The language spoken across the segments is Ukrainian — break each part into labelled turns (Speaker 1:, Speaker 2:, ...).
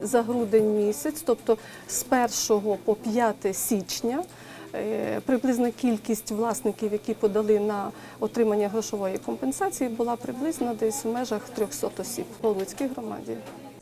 Speaker 1: За грудень місяць, тобто з 1 по 5 січня, е, приблизна кількість власників, які подали на отримання грошової компенсації, була приблизно десь в межах 300 осіб по Луцькій громаді.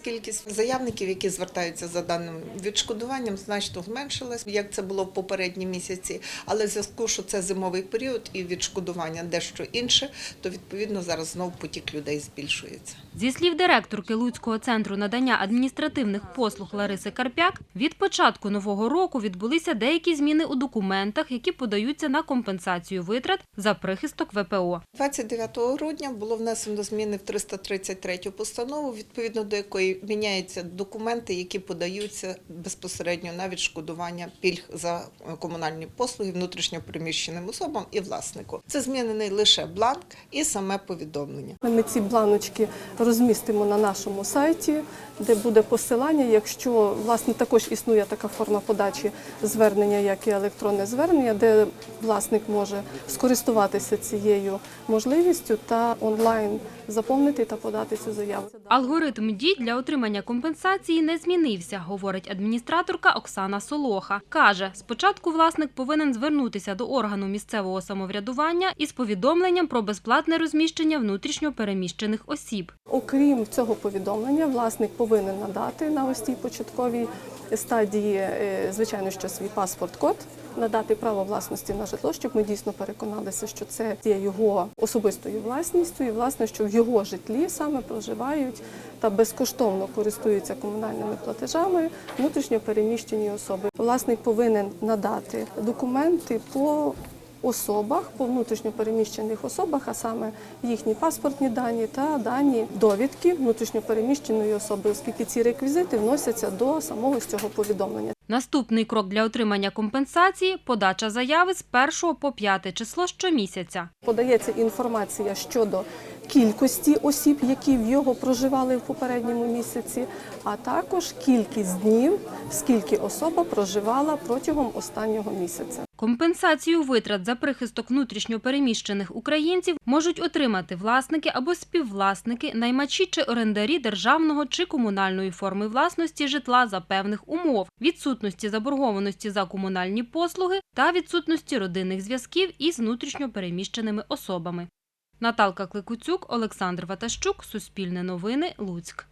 Speaker 2: Кількість заявників, які звертаються за даним відшкодуванням, значно зменшилась, як це було в попередні місяці. Але в зв'язку, що це зимовий період і відшкодування дещо інше, то відповідно зараз знов потік людей збільшується.
Speaker 3: Зі слів директорки Луцького центру надання адміністративних послуг Лариси Карпяк, від початку нового року відбулися деякі зміни у документах, які подаються на компенсацію витрат за прихисток ВПО.
Speaker 2: 29 грудня було внесено зміни в 333 постанову, відповідно до якої міняються документи, які подаються безпосередньо на відшкодування пільг за комунальні послуги внутрішньопереміщеним особам і власнику. Це змінений лише бланк і саме повідомлення.
Speaker 1: Ми ці бланочки розмістимо на нашому сайті, де буде посилання. Якщо власне також існує така форма подачі звернення, як і електронне звернення, де власник може скористуватися цією можливістю та онлайн заповнити та подати цю заяву.
Speaker 3: Алгоритм дій для отримання компенсації не змінився, говорить адміністраторка Оксана Солоха. Каже, спочатку власник повинен звернутися до органу місцевого самоврядування із повідомленням про безплатне розміщення внутрішньо переміщених осіб.
Speaker 1: Окрім цього повідомлення, власник повинен надати на ось цій початковій стадії, е, звичайно, що свій паспорт-код, надати право власності на житло, щоб ми дійсно переконалися, що це є його особистою власністю, і власне, що в його житлі саме проживають та безкоштовно користуються комунальними платежами внутрішньо переміщені особи. Власник повинен надати документи по особах, по внутрішньо переміщених особах, а саме їхні паспортні дані та дані довідки внутрішньо переміщеної особи, оскільки ці реквізити вносяться до самого з цього повідомлення.
Speaker 3: Наступний крок для отримання компенсації – подача заяви з 1 по 5 число щомісяця.
Speaker 1: Подається інформація щодо кількості осіб, які в його проживали в попередньому місяці, а також кількість днів, скільки особа проживала протягом останнього місяця.
Speaker 3: Компенсацію витрат за прихисток внутрішньо переміщених українців можуть отримати власники або співвласники, наймачі чи орендарі державного чи комунальної форми власності житла за певних умов, відсутності заборгованості за комунальні послуги та відсутності родинних зв'язків із внутрішньо переміщеними особами. Наталка Кликуцюк, Олександр Ватащук, Суспільне новини, Луцьк.